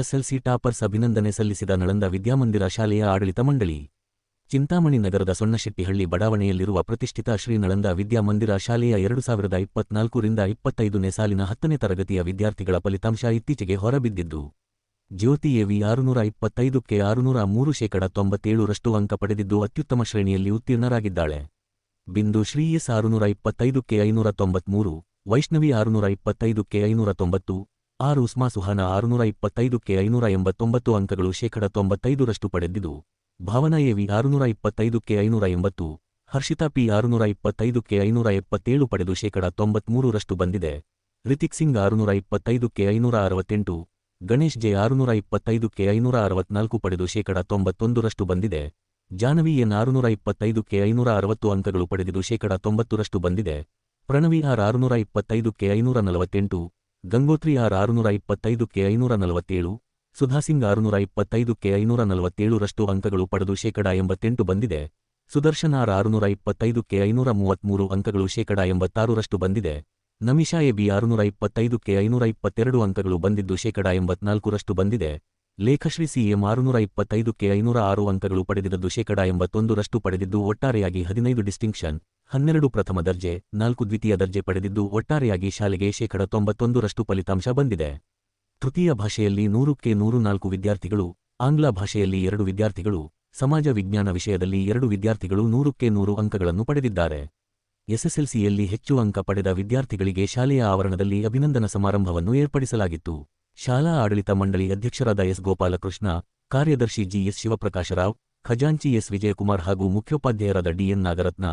SLC toppers ಅಭಿನಂದನೆ ಸಲ್ಲಿಸಿದ ನಳಂದ ವಿದ್ಯಾಮಂದಿರ ಶಾಲೆಯ ಆಡಳಿತ ಮಂಡಳಿ. ಚಿಂತಾಮಣಿ ನಗರದ ಸೊಣ್ಣಶೆಟ್ಟಿಹಳ್ಳಿ ಬಡಾವಣೆಯಲ್ಲಿರುವ ಪ್ರತಿಷ್ಠಿತ ಶ್ರೀ ನಳಂದ ವಿದ್ಯಾಮಂದಿರ ಶಾಲೆಯ ಎರಡು ಸಾವಿರದ ಇಪ್ಪತ್ನಾಲ್ಕರಿಂದ ಇಪ್ಪತ್ತೈದನೇ ಸಾಲಿನ ಹತ್ತನೇ ತರಗತಿಯ ವಿದ್ಯಾರ್ಥಿಗಳ ಫಲಿತಾಂಶ ಇತ್ತೀಚೆಗೆ ಹೊರಬಿದ್ದಿದ್ದು. ಜ್ಯೋತಿ ಎವಿ ಆರುನೂರ ಇಪ್ಪತ್ತೈದಕ್ಕೆ ಆರುನೂರ ಮೂರು ಶೇಕಡ ತೊಂಬತ್ತೇಳರಷ್ಟು ಅಂಕ ಪಡೆದಿದ್ದು ಅತ್ಯುತ್ತಮ ಶ್ರೇಣಿಯಲ್ಲಿ ಉತ್ತೀರ್ಣರಾಗಿದ್ದಾಳೆ. ಬಿಂದು ಶ್ರೀ ಎಸ್ ಆರುನೂರ ಇಪ್ಪತ್ತೈದಕ್ಕೆ ಐನೂರ ತೊಂಬತ್ಮೂರು, ವೈಷ್ಣವಿ ಆರುನೂರ ಇಪ್ಪತ್ತೈದಕ್ಕೆ ಐನೂರ ತೊಂಬತ್ತು ಆರು ಉಸ್ಮಾ ಸುಹಾನ ಆರುನೂರ ಇಪ್ಪತ್ತೈದಕ್ಕೆ ಐನೂರ ಎಂಬತ್ತೊಂಬತ್ತು ಅಂಕಗಳು ಶೇಕಡ ತೊಂಬತ್ತೈದರಷ್ಟು ಪಡೆದಿದ್ದು, ಭಾವನಾ ಎವಿ ಆರುನೂರ ಇಪ್ಪತ್ತೈದಕ್ಕೆ ಐನೂರ ಎಂಬತ್ತು, ಹರ್ಷಿತಾ ಪಿ ಆರುನೂರ ಇಪ್ಪತ್ತೈದಕ್ಕೆ ಐನೂರ ಎಪ್ಪತ್ತೇಳು ಪಡೆದು ಶೇಕಡ ತೊಂಬತ್ಮೂರರಷ್ಟು ಬಂದಿದೆ. ರಿತಿಕ್ ಸಿಂಗ್ ಆರುನೂರ ಇಪ್ಪತ್ತೈದಕ್ಕೆ ಐನೂರ ಅರವತ್ತೆಂಟು, ಗಣೇಶ್ ಜೆ ಆರುನೂರ ಇಪ್ಪತ್ತೈದಕ್ಕೆ ಐನೂರ ಅರವತ್ನಾಲ್ಕು ಪಡೆದು ಶೇಕಡ ತೊಂಬತ್ತೊಂದರಷ್ಟು ಬಂದಿದೆ. ಜಾನವಿ ಎನ್ ಆರುನೂರ ಇಪ್ಪತ್ತೈದಕ್ಕೆ ಐನೂರ ಅರವತ್ತು ಅಂಕಗಳು ಪಡೆದಿದ್ದು ಶೇಕಡ ತೊಂಬತ್ತರಷ್ಟು ಬಂದಿದೆ. ಪ್ರಣವಿ ಆರ್ ಆರುನೂರ ಇಪ್ಪತ್ತೈದಕ್ಕೆ ಐನೂರ ನಲವತ್ತೆಂಟು ಗಂಗೋತ್ರಿ ಆರ್ ಆರುನೂರ ಇಪ್ಪತ್ತೈದಕ್ಕೆ ಐನೂರ ನಲವತ್ತೇಳು ಸುಧಾಸಿಂಗ್ ಆರುನೂರ ಇಪ್ಪತ್ತೈದಕ್ಕೆ ಐನೂರ ನಲವತ್ತೇಳರಷ್ಟು ಅಂಕಗಳು ಪಡೆದು ಶೇಕಡಾ ಎಂಬತ್ತೆಂಟು ಬಂದಿದೆ. ಸುದರ್ಶನ್ ಆರ್ ಆರುನೂರ ಇಪ್ಪತ್ತೈದಕ್ಕೆ ಐನೂರ ಮೂವತ್ಮೂರು ಅಂಕಗಳು ಶೇಕಡ ಎಂಬತ್ತಾರರಷ್ಟು ಬಂದಿದೆ. ನಮಿಷಾ ಎಬಿ ಆರುನೂರ ಇಪ್ಪತ್ತೈದಕ್ಕೆ ಐನೂರ ಇಪ್ಪತ್ತೆರಡು ಅಂಕಗಳು ಬಂದಿದ್ದು ಶೇಕಡ ಎಂಬತ್ನಾಲ್ಕರಷ್ಟು ಬಂದಿದೆ. ಲೇಖಶ್ರೀ ಸಿಎಂ ಆರುನೂರ ಇಪ್ಪತ್ತೈದಕ್ಕೆ ಐನೂರ ಆರು ಅಂಕಗಳು ಪಡೆದಿದ್ದು ಶೇಕಡ ಎಂಬತ್ತೊಂದರಷ್ಟು ಪಡೆದಿದ್ದು ಒಟ್ಟಾರೆಯಾಗಿ ಹದಿನೈದು ಡಿಸ್ಟಿಂಕ್ಷನ್. ಹನ್ನೆರಡು ಪ್ರಥಮ ದರ್ಜೆ, ನಾಲ್ಕು ದ್ವಿತೀಯ ದರ್ಜೆ ಪಡೆದಿದ್ದು ಒಟ್ಟಾರೆಯಾಗಿ ಶಾಲೆಗೆ ಶೇಕಡ ತೊಂಬತ್ತೊಂದರಷ್ಟು ಫಲಿತಾಂಶ ಬಂದಿದೆ. ತೃತೀಯ ಭಾಷೆಯಲ್ಲಿ ನೂರಕ್ಕೆ ನೂರು ನಾಲ್ಕು ವಿದ್ಯಾರ್ಥಿಗಳು, ಆಂಗ್ಲ ಭಾಷೆಯಲ್ಲಿ ಎರಡು ವಿದ್ಯಾರ್ಥಿಗಳು, ಸಮಾಜ ವಿಜ್ಞಾನ ವಿಷಯದಲ್ಲಿ ಎರಡು ವಿದ್ಯಾರ್ಥಿಗಳು ನೂರಕ್ಕೆ ನೂರು ಅಂಕಗಳನ್ನು ಪಡೆದಿದ್ದಾರೆ. ಎಸ್ಎಸ್ಎಲ್ಸಿಯಲ್ಲಿ ಹೆಚ್ಚು ಅಂಕ ಪಡೆದ ವಿದ್ಯಾರ್ಥಿಗಳಿಗೆ ಶಾಲೆಯ ಆವರಣದಲ್ಲಿ ಅಭಿನಂದನ ಸಮಾರಂಭವನ್ನು ಏರ್ಪಡಿಸಲಾಗಿತ್ತು. ಶಾಲಾ ಆಡಳಿತ ಮಂಡಳಿ ಅಧ್ಯಕ್ಷರಾದ ಎಸ್. ಗೋಪಾಲಕೃಷ್ಣ, ಕಾರ್ಯದರ್ಶಿ ಜಿಎಸ್ ಶಿವಪ್ರಕಾಶರಾವ್, ಖಜಾಂಚಿ ಎಸ್. ವಿಜಯಕುಮಾರ್ ಹಾಗೂ ಮುಖ್ಯೋಪಾಧ್ಯಾಯರಾದ ಡಿಎನ್ ನಾಗರತ್ನ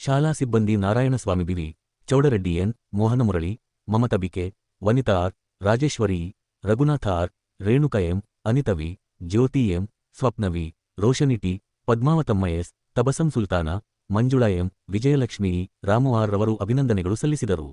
ಶಾಲಾ ಸಿಬ್ಬಂದಿ Narayanaswamy B V, Chowdareddy N Mohanamurali Mamata B K Vanitha R, Rajeshwari, Raghunatha R, Renuka M ಅನಿತವಿ Jyothi M ಸ್ವಪ್ನವಿ Roshni T, Padmavathamma S, Tabassum Sultana, Manjula M, Vijayalakshmi, Ramu ರವರು ಅಭಿನಂದನೆಗಳು ಸಲ್ಲಿಸಿದರು.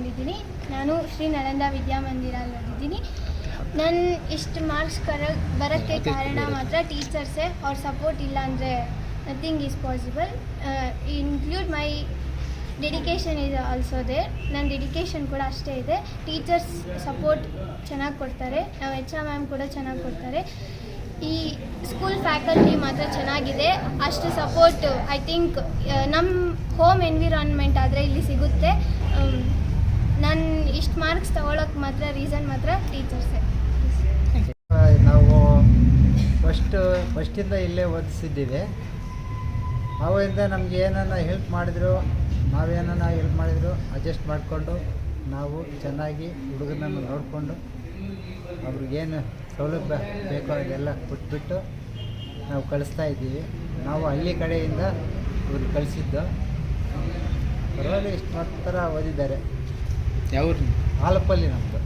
ತೊಗೊಂಡಿದ್ದೀನಿ. ನಾನು ಶ್ರೀ ನಳಂದ ವಿದ್ಯಾಮಂದಿರಲ್ಲಿದ್ದೀನಿ ನನ್ನ ಇಷ್ಟು ಮಾರ್ಕ್ಸ್ ಕರ ಬರೋಕ್ಕೆ ಕಾರಣ ಮಾತ್ರ ಟೀಚರ್ಸೇ ಅವ್ರ ಸಪೋರ್ಟ್ ಇಲ್ಲ ಅಂದರೆ nothing is possible include my dedication is also they ನನ್ನ ಡೆಡಿಕೇಶನ್ ಕೂಡ ಅಷ್ಟೇ ಇದೆ. ಟೀಚರ್ಸ್ ಸಪೋರ್ಟ್ ಚೆನ್ನಾಗಿ ಕೊಡ್ತಾರೆ. ನಾವು ಎಚ್ ಆರ್ ಮ್ಯಾಮ್ ಕೂಡ ಚೆನ್ನಾಗಿ ಕೊಡ್ತಾರೆ. ಈ ಸ್ಕೂಲ್ ಫ್ಯಾಕಲ್ಟಿ ಮಾತ್ರ ಚೆನ್ನಾಗಿದೆ. ಅಷ್ಟು ಸಪೋರ್ಟ್ ಐ ಥಿಂಕ್ ನಮ್ಮ ಹೋಮ್ ಎನ್ವಿರಾನ್ಮೆಂಟ್ ಆದರೆ ಇಲ್ಲಿ ಸಿಗುತ್ತೆ. ನಾನು ಇಷ್ಟು ಮಾರ್ಕ್ಸ್ ತಗೊಳ್ಳೋಕೆ ಮಾತ್ರ ರೀಸನ್ ಮಾತ್ರ ಟೀಚರ್ಸೇ ನಾವು ಫಸ್ಟ್ ಫಸ್ಟಿಂದ ಇಲ್ಲೇ ಓದಿಸಿದ್ದೀವಿ. ಅವರಿಂದ ನಮ್ಗೆ ಏನನ್ನ ಹೆಲ್ಪ್ ಮಾಡಿದ್ರು ನಾವೇನನ್ನ ಹೆಲ್ಪ್ ಮಾಡಿದ್ರು ಅಡ್ಜಸ್ಟ್ ಮಾಡಿಕೊಂಡು ನಾವು ಚೆನ್ನಾಗಿ ಹುಡುಗನನ್ನು ನೋಡಿಕೊಂಡು ಅವ್ರಿಗೇನು ಸೌಲಭ್ಯ ಬೇಕೋ ಅದೆಲ್ಲ ಕೊಟ್ಬಿಟ್ಟು ನಾವು ಕಳಿಸ್ತಾ ಇದ್ದೀವಿ. ನಾವು ಹಳ್ಳಿ ಕಡೆಯಿಂದ ಇವ್ರು ಕಳಿಸಿದ್ದು. ಪರವಾಗಿ ಇಷ್ಟು ಮಾತ್ರ ಓದಿದ್ದಾರೆ. ಯಾವ ಆಲಪಲ್ಲಿ ನಮ್ಮದು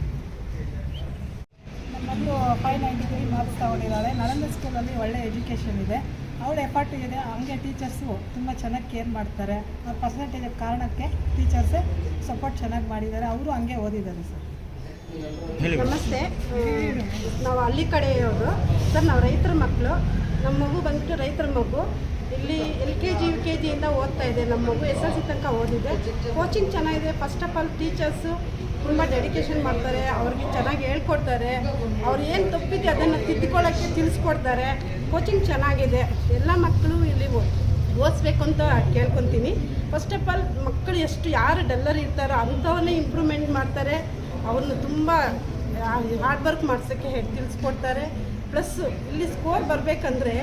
ನಮ್ಮ ಮಗಳು ಫೈವ್ ನೈಂಟಿ ತ್ರೀ ಮಾರ್ಕ್ಸ್ ತಗೊಂಡಿದ್ದಾಳೆ ನರೇಂದ್ರ ಸ್ಕೂಲಲ್ಲಿ ಒಳ್ಳೆ ಎಜುಕೇಷನ್ ಇದೆ. ಅವಳ ಎಫರ್ಟ್ ಇದೆ. ಹಂಗೆ ಟೀಚರ್ಸು ತುಂಬ ಚೆನ್ನಾಗಿ ಕೇರ್ ಮಾಡ್ತಾರೆ. ಆ ಪರ್ಸೆಂಟೇಜ್ ಕಾರಣಕ್ಕೆ ಟೀಚರ್ಸೇ ಸಪೋರ್ಟ್ ಚೆನ್ನಾಗಿ ಮಾಡಿದ್ದಾರೆ. ಅವರು ಹಂಗೆ ಓದಿದ್ದಾರೆ ಸರ್. ನಮಸ್ತೆ. ನಾವು ಹಳ್ಳಿ ಕಡೆ ಇರೋದು ಸರ್ ನಾವು ರೈತರ ಮಕ್ಕಳು ನಮ್ಮ ಮಗು ಬಂದ್ಬಿಟ್ಟು ರೈತರ ಮಗು. ಇಲ್ಲಿ L K G, U K ಜಿಯಿಂದ ಓದ್ತಾ ಇದೆ. ನಮ್ಮ ಮಗು ಎಸ್ ಎಲ್ ಸಿ ತನಕ ಓದಿದೆ. ಕೋಚಿಂಗ್ ಚೆನ್ನಾಗಿದೆ. ಫಸ್ಟ್ ಆಫ್ ಆಲ್ ಟೀಚರ್ಸು ತುಂಬ ಡೆಡಿಕೇಶನ್ ಮಾಡ್ತಾರೆ. ಅವ್ರಿಗೆ ಚೆನ್ನಾಗಿ ಹೇಳ್ಕೊಡ್ತಾರೆ. ಅವ್ರು ಏನು ತಪ್ಪಿದೆ ಅದನ್ನು ತಿದ್ದುಕೊಳ್ಳೋಕ್ಕೆ ತಿಳಿಸ್ಕೊಡ್ತಾರೆ. ಕೋಚಿಂಗ್ ಚೆನ್ನಾಗಿದೆ. ಎಲ್ಲ ಮಕ್ಕಳು ಇಲ್ಲಿ ಓದಿಸ್ಬೇಕು ಅಂತ ಕೇಳ್ಕೊತೀನಿ. ಫಸ್ಟ್ ಆಫ್ ಆಲ್ ಮಕ್ಕಳು ಎಷ್ಟು ಯಾರು ಡಲ್ಲರ್ ಇರ್ತಾರೋ ಅಂಥವನ್ನೇ ಇಂಪ್ರೂವ್ಮೆಂಟ್ ಮಾಡ್ತಾರೆ. ಅವ್ರನ್ನ ತುಂಬ ಹಾರ್ಡ್ ವರ್ಕ್ ಮಾಡ್ಸೋಕ್ಕೆ ಹೇಳಿ ತಿಳಿಸ್ಕೊಡ್ತಾರೆ. ಪ್ಲಸ್ ಇಲ್ಲಿ ಸ್ಕೋರ್ ಬರಬೇಕಂದ್ರೆ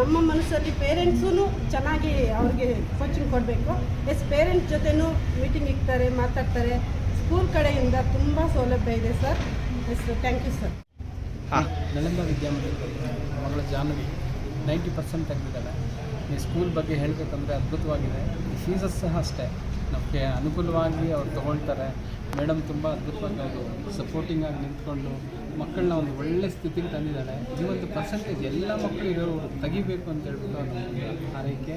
ನಮ್ಮ ಮನಸ್ಸಲ್ಲಿ ಪೇರೆಂಟ್ಸೂ ಚೆನ್ನಾಗಿ ಅವ್ರಿಗೆ ಕೋಚಿಂಗ್ ಕೊಡಬೇಕು. ಎಸ್ ಪೇರೆಂಟ್ಸ್ ಜೊತೆನೂ ಮೀಟಿಂಗ್ ಇಕ್ತಾರೆ ಮಾತಾಡ್ತಾರೆ. ಸ್ಕೂಲ್ ಕಡೆಯಿಂದ ತುಂಬ ಸೌಲಭ್ಯ ಇದೆ sir yes thank you sir Nalanda ವಿದ್ಯಾಮಂದಿರದಲ್ಲಿ ಮಗಳ ಜಾಹ್ನವಿ ನೈಂಟಿ ಪರ್ಸೆಂಟ್ ತೆಗೆದಿದ್ದಾಳೆ. ಈ ಸ್ಕೂಲ್ ಬಗ್ಗೆ ಹೇಳಬೇಕಂದ್ರೆ ಅದ್ಭುತವಾಗಿದೆ. ಫೀಸಸ್ ಸಹ ಅಷ್ಟೇ. ನಮಗೆ ಅನುಕೂಲವಾಗಿ ಅವ್ರು ತೊಗೊಳ್ತಾರೆ. ಮೇಡಮ್ ತುಂಬ ಅದ್ಭುತವಾಗಿ ಅವರು ಸಪೋರ್ಟಿಂಗ್ ಆಗಿ ನಿಂತ್ಕೊಂಡು ಮಕ್ಕಳನ್ನ ಒಂದು ಒಳ್ಳೆ ಸ್ಥಿತಿಗೆ ತಂದಿದ್ದಾಳೆ ಈ ಒಂದು ಪರ್ಸೆಂಟೇಜ್ ಎಲ್ಲ ಮಕ್ಕಳು ಇರೋರು ತೆಗಿಬೇಕು ಅಂತ ಹೇಳ್ಬಿಟ್ಟು ನಮ್ಮ ಆರೈಕೆ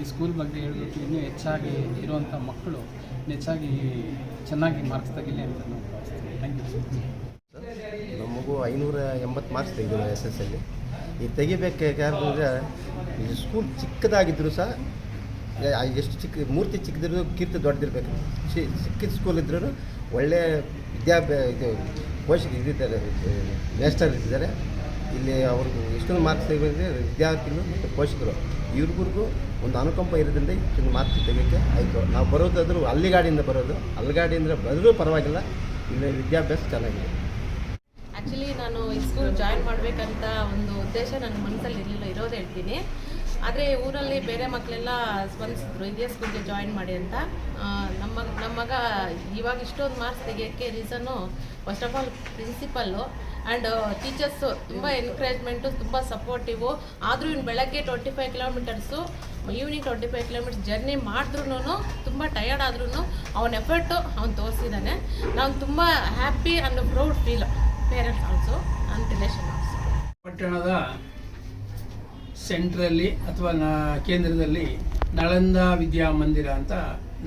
ಈ ಸ್ಕೂಲ್ ಬಗ್ಗೆ ಹೇಳ್ಬಿಟ್ಟು ಇನ್ನೂ ಹೆಚ್ಚಾಗಿ ಇರುವಂಥ ಮಕ್ಕಳು ಹೆಚ್ಚಾಗಿ ಚೆನ್ನಾಗಿ ಮಾರ್ಕ್ಸ್ ತೆಗಿಲಿ ಅಂತ ಥ್ಯಾಂಕ್ ಯು ನಮ್ಮ ಮಗು ಐನೂರ ಎಂಬತ್ತು ಮಾರ್ಕ್ಸ್ ತೆಗೆದಿದೆ ಎಸ್ ಎಸ್ ಅಲ್ಲಿ ಈ ತೆಗಿಬೇಕು ಯಾರು ಈ ಸ್ಕೂಲ್ ಚಿಕ್ಕದಾಗಿದ್ದರೂ ಸಹ ಎಷ್ಟು ಚಿಕ್ಕ ಮೂರ್ತಿ ಚಿಕ್ಕದಿರೋ ಕೀರ್ತಿ ದೊಡ್ಡದಿರ್ಬೇಕು. ಶಿ ಚಿಕ್ಕ ಸ್ಕೂಲ್ ಇದ್ರೂ ಒಳ್ಳೆಯ ವಿದ್ಯಾಭ್ಯಾಸ ಇದು ಪೋಷಕ ಇದ್ದಿದ್ದಾರೆ ಮೇಸ್ಟರ್ ಇದ್ದಿದ್ದಾರೆ. ಇಲ್ಲಿ ಅವ್ರಿಗೂ ಎಷ್ಟೊಂದು ಮಾರ್ಕ್ಸ್ ತೆಗೆದ್ರೆ ವಿದ್ಯಾರ್ಥಿಗಳು ಮತ್ತು ಪೋಷಕರು. ಇವ್ರಿಗೂ ಒಂದು ಅನುಕಂಪ ಇರೋದ್ರಿಂದ ಇಷ್ಟೊಂದು ಮಾರ್ಕ್ಸ್ ತೆಗೋಕ್ಕೆ ಆಯಿತು. ನಾವು ಬರೋದಾದರೂ ಹಳ್ಳಿಗಾಡಿಯಿಂದ ಬರೋದು. ಹಳ್ಳಿಗಾಡಿಯಿಂದ ಬರೋದು ಪರವಾಗಿಲ್ಲ. ಇಲ್ಲಿ ವಿದ್ಯಾಭ್ಯಾಸ ಚೆನ್ನಾಗಿದೆ. ಆ್ಯಕ್ಚುಲಿ ನಾನು ಈ ಸ್ಕೂಲ್ ಜಾಯಿನ್ ಮಾಡಬೇಕಂತ ಒಂದು ಉದ್ದೇಶ ನನ್ನ ಮನಸ್ಸಲ್ಲಿ ಇರಲಿಲ್ಲ, ಇರೋದು ಹೇಳ್ತೀನಿ ಆದರೆ ಊರಲ್ಲಿ ಬೇರೆ ಮಕ್ಕಳೆಲ್ಲ ಸ್ಪಂದಿಸಿದ್ರು ಇದೇ ಸ್ಕೂಲ್ಗೆ ಜಾಯಿನ್ ಮಾಡಿ ಅಂತ. ನಮ್ಮ ನಮ್ಮ ಮಗ ಇವಾಗ ಇಷ್ಟೊಂದು marks ತೆಗಿಯೋಕ್ಕೆ reason first of all principal and teachers ತುಂಬ ಎನ್ಕರೇಜ್ಮೆಂಟು ತುಂಬ ಸಪೋರ್ಟಿವು ಆದರೂ ಇನ್ನು ಬೆಳಗ್ಗೆ twenty five kilometres evening twenty five kilometres journey ಮಾಡಿದ್ರೂ ತುಂಬ ಟಯರ್ಡ್ ಆದ್ರೂ ಅವನ ಎಫರ್ಟು ಅವ್ನು ತೋರಿಸಿದ್ದಾನೆ ನಾನು ತುಂಬ happy and proud feel parents also and relation also ಪಟ್ಟಣದ ಸೆಂಟ್ರಲ್ಲಿ ಅಥವಾ ನ ಕೇಂದ್ರದಲ್ಲಿ ನಳಂದ ವಿದ್ಯಾಮಂದಿರ ಅಂತ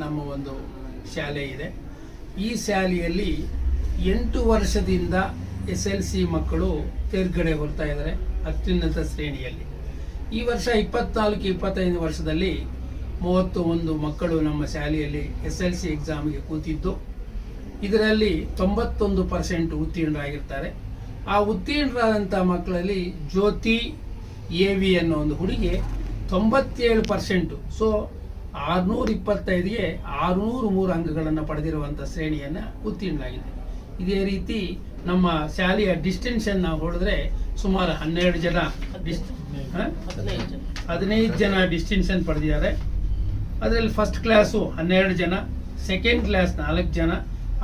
ನಮ್ಮ ಒಂದು ಶಾಲೆ ಇದೆ. ಈ ಶಾಲೆಯಲ್ಲಿ ಎಂಟು ವರ್ಷದಿಂದ ಎಸ್ ಎಲ್ ಸಿ ಮಕ್ಕಳು ತೇರ್ಗಡೆ ಬರ್ತಾ ಇದ್ದಾರೆ ಅತ್ಯುನ್ನತ ಶ್ರೇಣಿಯಲ್ಲಿ. ಈ ವರ್ಷ ಇಪ್ಪತ್ನಾಲ್ಕು, ಇಪ್ಪತ್ತೈದು ವರ್ಷದಲ್ಲಿ ಮೂವತ್ತು ಒಂದು ಮಕ್ಕಳು ನಮ್ಮ ಶಾಲೆಯಲ್ಲಿ ಎಸ್ ಎಲ್ ಸಿ ಎಕ್ಸಾಮ್ಗೆ ಕೂತಿದ್ದು. ಇದರಲ್ಲಿ ತೊಂಬತ್ತೊಂದು ಪರ್ಸೆಂಟ್ ಉತ್ತೀರ್ಣರಾಗಿರ್ತಾರೆ. ಆ ಉತ್ತೀರ್ಣರಾದಂಥ ಮಕ್ಕಳಲ್ಲಿ ಜ್ಯೋತಿ ಎ ವಿ ಅನ್ನೋ ಒಂದು ಹುಡುಗಿ ತೊಂಬತ್ತೇಳು ಪರ್ಸೆಂಟು. ಸೊ ಆರುನೂರ ಇಪ್ಪತ್ತೈದಿಗೆ ಆರುನೂರು ಮೂರು ಅಂಕಗಳನ್ನು ಪಡೆದಿರುವಂಥ ಶ್ರೇಣಿಯನ್ನು ಉತ್ತೀರ್ಣಾಗಿದೆ ಇದೇ ರೀತಿ ನಮ್ಮ ಶಾಲೆಯ ಡಿಸ್ಟೆನ್ಷನ್ ನಾವು ಹೊಡೆದ್ರೆ ಸುಮಾರು ಹನ್ನೆರಡು ಜನ? ಹದಿನೈದು ಜನ ಡಿಸ್ಟಿಂಕ್ಷನ್ ಪಡೆದಿದ್ದಾರೆ. ಅದರಲ್ಲಿ ಫಸ್ಟ್ ಕ್ಲಾಸು ಹನ್ನೆರಡು ಜನ ಸೆಕೆಂಡ್ ಕ್ಲಾಸ್ ನಾಲ್ಕು ಜನ.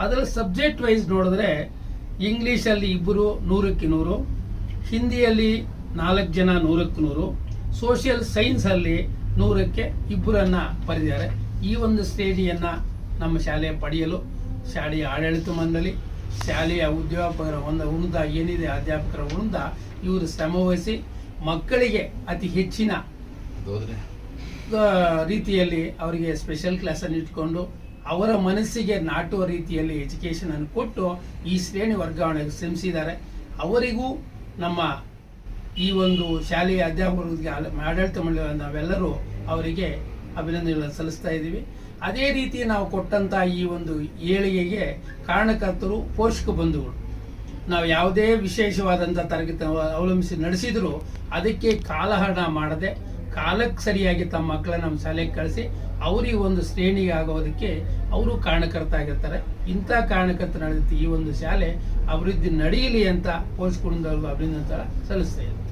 ಅದರಲ್ಲಿ ಸಬ್ಜೆಕ್ಟ್ ವೈಸ್ ನೋಡಿದ್ರೆ ಇಂಗ್ಲೀಷಲ್ಲಿ ಇಬ್ಬರು ನೂರಕ್ಕೆ ನೂರು ಹಿಂದಿಯಲ್ಲಿ ನಾಲ್ಕು ಜನ ನೂರಕ್ಕೆ ನೂರು. ಸೋಷಿಯಲ್ ಸೈನ್ಸಲ್ಲಿ ನೂರಕ್ಕೆ ಇಬ್ಬರನ್ನ ಪಡೆದಿದ್ದಾರೆ ಈ ಒಂದು ಶ್ರೇಣಿಯನ್ನು ನಮ್ಮ ಶಾಲೆ ಪಡೆಯಲು ಶಾಲೆಯ ಆಡಳಿತ ಮಂಡಳಿ ಶಾಲೆಯ ಉದ್ಯೋಗರ ಒಂದು ವೃಂದ ಏನಿದೆ ಅಧ್ಯಾಪಕರ ವೃಂದ ಇವರು ಶ್ರಮವಹಿಸಿ ಮಕ್ಕಳಿಗೆ ಅತಿ ಹೆಚ್ಚಿನ ರೀತಿಯಲ್ಲಿ ಅವರಿಗೆ ಸ್ಪೆಷಲ್ ಕ್ಲಾಸನ್ನು ಇಟ್ಕೊಂಡು ಅವರ ಮನಸ್ಸಿಗೆ ನಾಟುವ ರೀತಿಯಲ್ಲಿ ಎಜುಕೇಶನ್ ಅನ್ನು ಕೊಟ್ಟು ಈ ಶ್ರೇಣಿ ವರ್ಗಾವಣೆಗೆ ಶ್ರಮಿಸಿದ್ದಾರೆ. ಅವರಿಗೂ ನಮ್ಮ ಈ ಒಂದು ಶಾಲೆಯ ಅಧ್ಯಾಪಕರಿಗೆ ಆಡಳಿತ ಮಂಡಳಿ ನಾವೆಲ್ಲರೂ ಅವರಿಗೆ ಅಭಿನಂದನೆಗಳನ್ನು ಸಲ್ಲಿಸ್ತಾ ಇದ್ದೀವಿ. ಅದೇ ರೀತಿ ನಾವು ಕೊಟ್ಟಂತ ಈ ಒಂದು ಏಳಿಗೆಗೆ ಕಾರಣಕರ್ತರು ಪೋಷಕ ಬಂಧುಗಳು. ನಾವು ಯಾವುದೇ ವಿಶೇಷವಾದಂಥ ತರಗತಿ ಅವಲಂಬಿಸಿ ನಡೆಸಿದ್ರು ಅದಕ್ಕೆ ಕಾಲಹರಣ ಮಾಡದೆ, ಕಾಲಕ್ಕೆ ಸರಿಯಾಗಿ ತಮ್ಮ ಮಕ್ಕಳನ್ನ ನಮ್ಮ ಶಾಲೆಗೆ ಕಳಿಸಿ ಅವರಿಗೆ ಒಂದು ಶ್ರೇಣಿಗೆ ಆಗೋದಕ್ಕೆ ಅವರು ಕಾರಣಕರ್ತ ಆಗಿರ್ತಾರೆ ಇಂಥ ಕಾರಣಕರ್ತ ನಡೆದಿತ್ತು ಈ ಒಂದು ಶಾಲೆ ಅಭಿವೃದ್ಧಿ ನಡೆಯಲಿ ಅಂತ ಪೋಷಕರು ಅಭಿನಂದನೆ ಸಲ್ಲಿಸ್ತಾ ಇದ್ದಾರೆ.